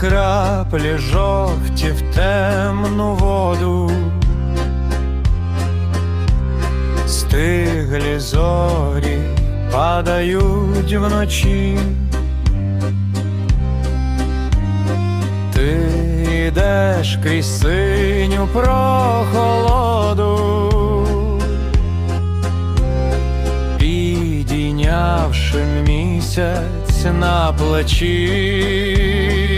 краплі жовті в темну воду, стиглі зорі падають вночі. Ти йдеш крізь синю прохолоду, підійнявши місяць на плечі.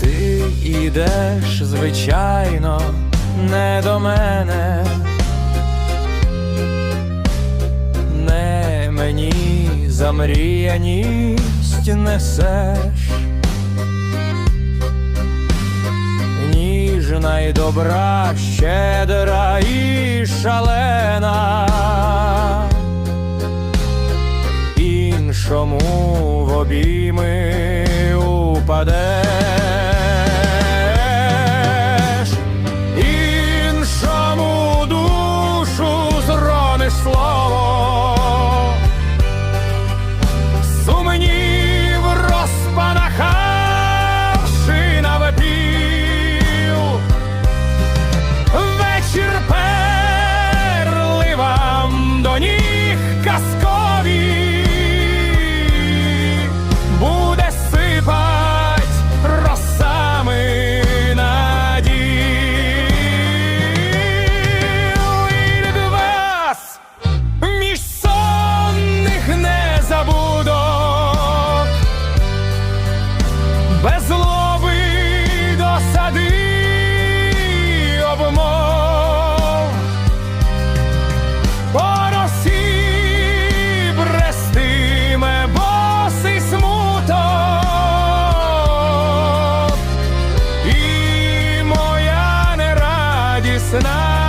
Ти ідеш, звичайно, не до мене, не мені замріяність несеш, ніжна й добра, щедра і шалена. Чому в обійми упаде? and I